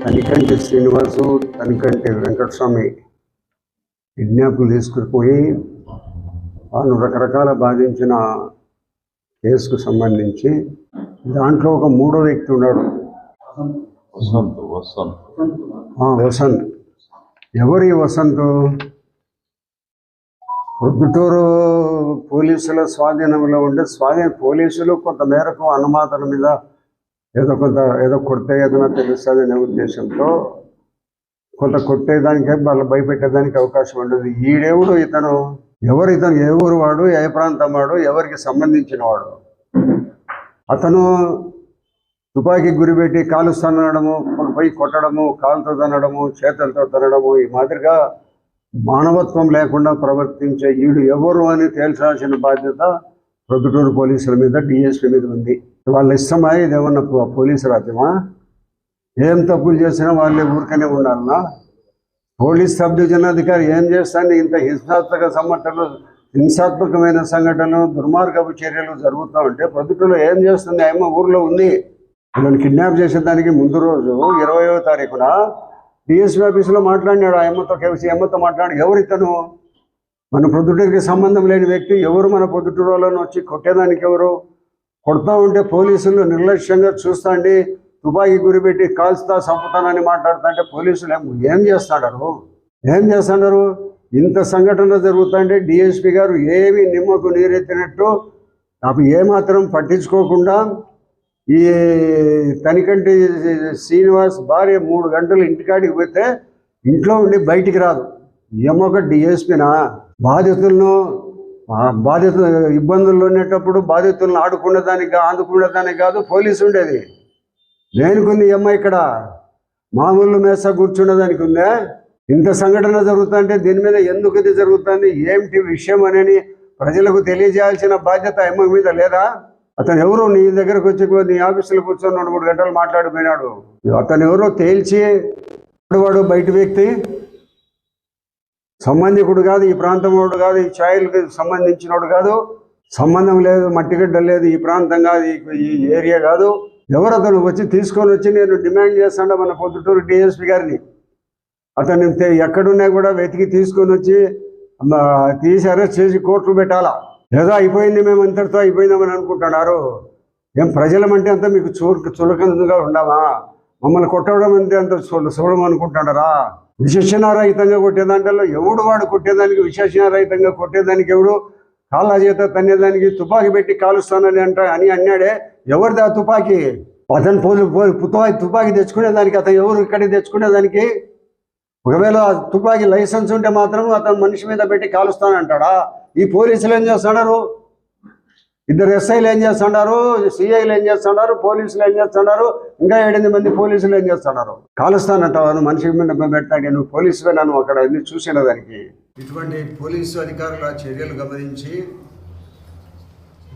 తనికంటి శ్రీనివాసు తనికంటి వెంకటస్వామి కిడ్నాప్లు తీసుకుని పోయి వాళ్ళు రకరకాల బాధించిన కేసుకు సంబంధించి దాంట్లో ఒక మూడో వ్యక్తి ఉన్నాడు. వసంత్ వసంత్. ఎవరు ఈ వసంత్? ప్రొద్దుటూరు పోలీసుల స్వాధీనంలో ఉండే స్వాధీన పోలీసులు కొంత మేరకు అనుమానాల మీద ఏదో కొంత ఏదో కొడితే ఏదైనా తెలుస్తుంది అనే ఉద్దేశంతో కొంత కొట్టేదానికి వాళ్ళు భయపెట్టేదానికి అవకాశం ఉండదు. ఈడేవుడు ఇతను ఎవరు? ఇతను ఏ ఊరు వాడు ఏ ప్రాంతం వాడు ఎవరికి సంబంధించిన వాడు? అతను తుపాకీ గురిపెట్టి కాలుస్తానడము పోయి కొట్టడము కాలుతో తనడము చేతులతో తనడము ఈ మాదిరిగా మానవత్వం లేకుండా ప్రవర్తించే ఈడు ఎవరు అని తేల్చాల్సిన బాధ్యత ప్రొద్దుటూరు పోలీసుల మీద డిఎస్పీ మీద ఉంది. వాళ్ళ ఇష్టమా ఇదేమన్నా పోలీసు రాజ్యమా? ఏం తప్పులు చేసినా వాళ్ళే ఊరికనే ఉండాలన్నా పోలీస్ సబ్ డివిజన్ అధికారి ఏం చేస్తాను ఇంత హింసాత్మక సంఘటనలు హింసాత్మకమైన సంఘటనలు దుర్మార్గపు చర్యలు జరుగుతూ ఉంటే ప్రొద్దుటూరులో ఏం చేస్తుంది? ఏమో ఊర్లో ఉంది. వీళ్ళని కిడ్నాప్ చేసేదానికి ముందు రోజు ఇరవయో తారీఖున డిఎస్పీ ఆఫీసులో మాట్లాడినాడు ఆ అమ్మతో కలిసి అమ్మతో మాట్లాడి ఎవరితను మన పొద్దుటూరికి సంబంధం లేని వ్యక్తి ఎవరు? మన పొద్దుటూరులోనే వచ్చి కొట్టేదానికి ఎవరు? కొడతా ఉంటే పోలీసులు నిర్లక్ష్యంగా చూస్తాండి. తుపాకీ గురిపెట్టి కాల్స్తా చంపుతానని మాట్లాడుతుంటే పోలీసులు ఏం ఏం చేస్తాడారు? ఏం చేస్తున్నారు ఇంత సంఘటన జరుగుతుంటే డిఎస్పి గారు ఏమి నిమ్మకు నీరెత్తినట్టు నాకు ఏమాత్రం పట్టించుకోకుండా ఈ తనికంటి శ్రీనివాస్ భార్య మూడు గంటలు ఇంటికాడికి పోతే ఇంట్లో ఉండి బయటికి రాదు. ఏమొక డిఎస్పినా బాధితులను బాధితు ఇబ్బందుల్లో ఉండేటప్పుడు బాధితులను ఆడుకునేదానికి ఆదుకునేదానికి కాదు పోలీసు ఉండేది. దేనికుంది ఈ అమ్మాయి ఇక్కడ మామూలు మేస కూర్చునేదానికి ఉందా? ఇంత సంఘటన జరుగుతుంటే దీని మీద ఎందుకు ఇది జరుగుతుంది? ఏమిటి విషయం అనేది ప్రజలకు తెలియజేయాల్సిన బాధ్యత అమ్మ మీద లేదా? అతను ఎవరు? నీ దగ్గరకు వచ్చి నీ ఆఫీసులో కూర్చొని రెండు మూడు గంటలు మాట్లాడిపోయినాడు. అతను ఎవరో తేల్చి వాడు బయట వ్యక్తి. సంబంధికుడు కాదు ఈ ప్రాంతం వాడు కాదు ఈ ఛాయలకు సంబంధించినోడు కాదు. సంబంధం లేదు మట్టిగడ్డ లేదు ఈ ప్రాంతం కాదు ఈ ఏరియా కాదు. ఎవరు అతను వచ్చి తీసుకొని వచ్చి నేను డిమాండ్ చేస్తాను మన పొద్దుటూరు డిఎస్పీ గారిని. అతను ఎక్కడున్నా కూడా వెతికి తీసుకొని వచ్చి తీసి అరెస్ట్ చేసి కోర్టులు పెట్టాలా? ఏదో అయిపోయింది మేము అంతటితో అయిపోయిందామని అనుకుంటున్నారు. ఏం ప్రజలమంటే అంతా మీకు చూ చులకంగా ఉండమా మమ్మల్ని కొట్టడం అంటే అంత చూడడం అనుకుంటున్నారా? విశేషణారహితంగా కొట్టేదాంట్లో ఎవడు వాడు కొట్టేదానికి విశేషణారహితంగా కొట్టేదానికి ఎవడు కాళ్ళ చేత తన్నేదానికి తుపాకీ పెట్టి కాలుస్తానని అంట అని అన్నాడే. ఎవరిది ఆ తుపాకీ? అతను పోలు పోలి తుపాకీ తుపాకీ తెచ్చుకునేదానికి అతను ఎవరు ఇక్కడికి తెచ్చుకునేదానికి? ఒకవేళ ఆ తుపాకీ లైసెన్స్ ఉంటే మాత్రం అతను మనిషి మీద పెట్టి కాలుస్తానంటాడా? ఈ పోలీసులు ఏం చేస్తున్నారు? ఇద్దరు ఎస్ఐలు ఏం చేస్తున్నారు? సిఐలు ఏం చేస్తున్నారు? పోలీసులు ఏం చేస్తున్నారు? ఇంకా ఏడెనిమిది మంది పోలీసులు ఏం చేస్తున్నారు? కాలుస్తానంటావు? మనిషి మీద పెట్టాడు నువ్వు పోలీసువే నన్ను అక్కడ అన్ని చూసిన దానికి? ఇటువంటి పోలీసు అధికారుల చర్యలు గమనించి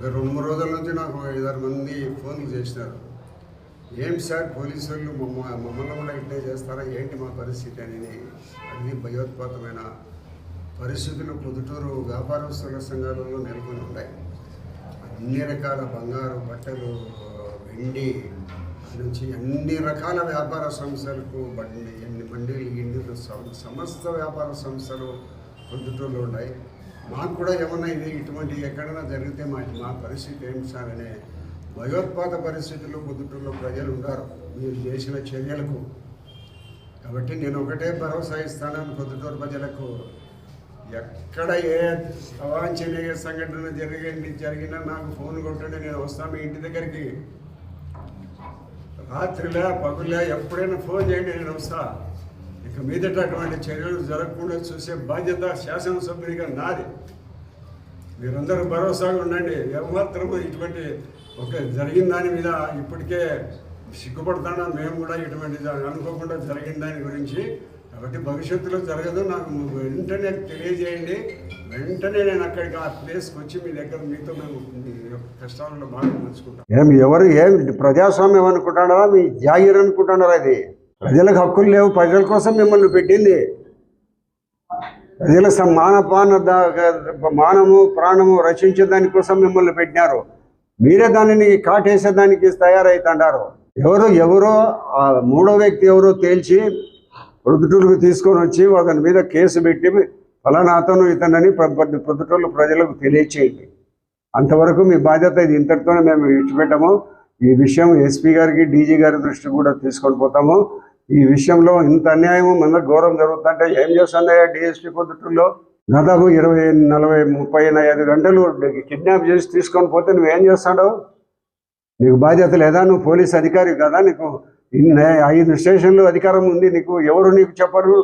రెండు మూడు రోజుల నుంచి నాకు ఐదారు మంది ఫోన్లు చేసినారు. ఏం సార్ పోలీసు వాళ్ళు మమ్మ మమ్మల్ని కూడా ఇట్లే చేస్తారా? ఏంటి మా పరిస్థితి అనేది? అన్ని భయోత్పాతమైన పరిస్థితులు పొద్దుటూరు వ్యాపారస్తుల సంఘాలలో నెలకొని ఉన్నాయి. అన్ని రకాల బంగారు బట్టలు వెండి నుంచి అన్ని రకాల వ్యాపార సంస్థలకు బండి ఎన్ని బండిలు గిండిలు సమస్త వ్యాపార సంస్థలు పొద్దుటూరులో ఉన్నాయి. మాకు కూడా ఏమన్నా ఇది ఇటువంటి ఎక్కడైనా జరిగితే మా మా పరిస్థితి ఏం సార్ అనే భయోత్పాత పరిస్థితుల్లో పొద్దుటూరులో ప్రజలు ఉన్నారు. మీరు చేసిన చర్యలకు. కాబట్టి నేను ఒకటే భరోసా ఇస్తానని పొద్దుటూరు ప్రజలకు. ఎక్కడ ఏ అవాంఛనీయ సంఘటన జరిగింది జరిగినా నాకు ఫోన్ కొట్టండి నేను వస్తాను మీ ఇంటి దగ్గరికి. రాత్రిలా పగులా ఎప్పుడైనా ఫోన్ చేయండి నేను వస్తాను ఇక మీదట అటువంటి చర్యలు జరగకుండా చూసే బాధ్యత శాసనసభ్యునిగా నాది. మీరందరూ భరోసాగా ఉండండి. ఏమాత్రము ఇటువంటి ఒక జరిగిన దాని మీద ఇప్పటికే సిగ్గుపడతాడా మేము కూడా ఇటువంటి అనుకోకుండా జరిగిన దాని గురించి కాబట్టి భవిష్యత్తులో జరగదు. నాకు వెంటనే తెలియజేయండి. వెంటనే నేను అక్కడికి ఆ ప్లేస్కి వచ్చి మీ దగ్గర మీతో మేము మీ యొక్క కష్టాలను బాగా పంచుకుంటాం. ఏం ఎవరు ఏం ప్రజాస్వామ్యం అనుకుంటున్నారా? మీ జాగీర్ అనుకుంటున్నారా ఇది? ప్రజలకు హక్కులు లేవు. ప్రజల కోసం మిమ్మల్ని పెట్టింది. ప్రజల సమానపాన మానము ప్రాణము రక్షించే దానికోసం మిమ్మల్ని పెట్టినారు. మీరే దానిని కాటేసేదానికి తయారవుతుంటారు ఎవరు ఎవరో ఆ మూడో వ్యక్తి ఎవరో తేల్చి ప్రొద్దుటూరుకు తీసుకొని వచ్చి అతని మీద కేసు పెట్టి ఫలానా అతను ఇతనని ప్రొద్దుటూరు ప్రజలకు తెలియచేయండి. అంతవరకు మీ బాధ్యత ఇది. ఇంతటితోనే మేము విడిచిపెట్టాము. ఈ విషయం ఎస్పీ గారికి డీజీ గారి దృష్టి కూడా తీసుకొని పోతాము. ఈ విషయంలో ఇంత అన్యాయం మన ఘోరం జరుగుతుందంటే ఏం చేస్తుందయ్యా డిఎస్పీ పొద్దుటూరులో? దాదాపు ఇరవై నలభై ముప్పై ఐదు గంటలు కిడ్నాప్ చేసి తీసుకొని పోతే నువ్వేం చేస్తాడో నీకు బాధ్యత లేదా? నువ్వు పోలీస్ అధికారి కదా నీకు ఐదు స్టేషన్లు అధికారం ఉంది నీకు ఎవరు నీకు చెప్పరు?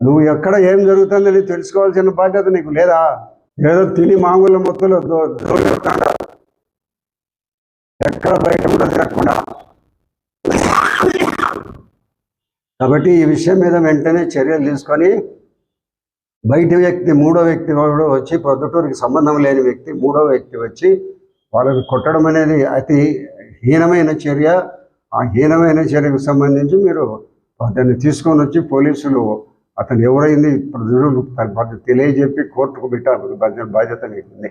నువ్వు ఎక్కడ ఏం జరుగుతుందని తెలుసుకోవాల్సిన బాధ్యత నీకు లేదా? ఏదో తిని మామూలు మొత్తంలో ఎక్కడ బయట కూడా తిరగకుండా కాబట్టి ఈ విషయం మీద వెంటనే చర్యలు తీసుకొని బయట వ్యక్తి మూడో వ్యక్తి కూడా వచ్చి ప్రొద్దుటూరుకి సంబంధం లేని వ్యక్తి మూడో వ్యక్తి వచ్చి వాళ్ళని కొట్టడం అనేది అతి హీనమైన చర్య. ఆ హీనమైన చర్యకు సంబంధించి మీరు అతన్ని తీసుకొని వచ్చి పోలీసులు అతను ఎవరైంది ప్రజలు తన తెలియజెప్పి కోర్టుకు పెట్టాలి బాధ్యత బాధ్యత నీకు ఉంది.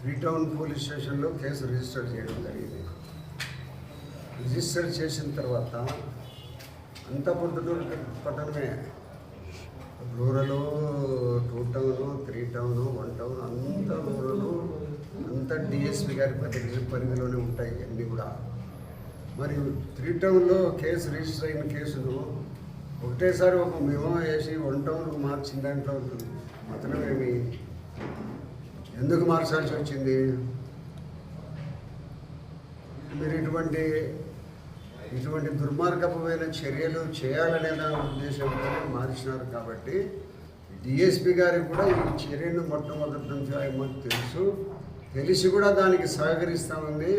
త్రీ టౌన్ పోలీస్ స్టేషన్లో కేసు రిజిస్టర్ చేయడం జరిగింది. రిజిస్టర్ చేసిన తర్వాత అంత పొద్దుటూరు పట్టణమే rural two town three town one town అంత రూరల్ అంత డిఎస్పీ గారి పరిధి పరిధిలోనే ఉంటాయి అన్నీ కూడా. మరి త్రీ టౌన్లో కేసు రిజిస్టర్ అయిన కేసును ఒకటేసారి ఒక మేమో వేసి వన్ టౌన్కు మార్చిన దాంట్లో మతనమేమి ఎందుకు మార్చాల్సి వచ్చింది? మీరు ఇటువంటి ఇటువంటి దుర్మార్గపమైన చర్యలు చేయాలనే దాని ఉద్దేశంతోనే మార్చినారు కాబట్టి డిఎస్పి గారికి కూడా ఈ చర్యను మొట్టమొదటి నుంచి ఆయనకు తెలుసు. తెలిసి కూడా దానికి సహకరిస్తామని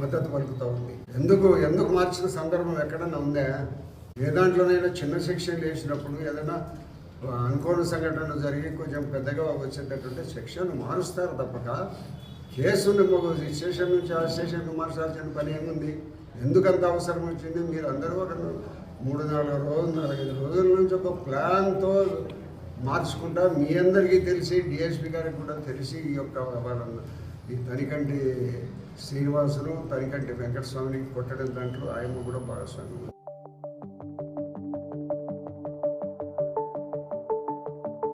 మద్దతు పలుకుతూ ఉంది. ఎందుకు ఎందుకు మార్చిన సందర్భం ఎక్కడన్నా ఉందా? ఏ దాంట్లోనైనా చిన్న సెక్షన్ వేసినప్పుడు ఏదైనా అనుకోని సంఘటన జరిగి కొంచెం పెద్దగా వచ్చేటటువంటి సెక్షన్ మారుస్తారు తప్పక. కేసుని ఒక స్టేషన్ నుంచి ఆ స్టేషన్కి మార్చాల్సిన పని ఏముంది? ఎందుకంత అవసరం వచ్చింది? మీరు అందరూ ఒక మూడు నాలుగు రోజులు నాలుగైదు రోజుల నుంచి ఒక ప్లాన్తో మార్చుకుంటా మీ అందరికీ తెలిసి డిఎస్పి గారికి కూడా తెలిసి ఈ యొక్క వాళ్ళ ఈ తనికంటి శ్రీనివాసులు తనికంటి వెంకటస్వామిని కొట్టడం దాంట్లో ఆయన కూడా భాగస్వామి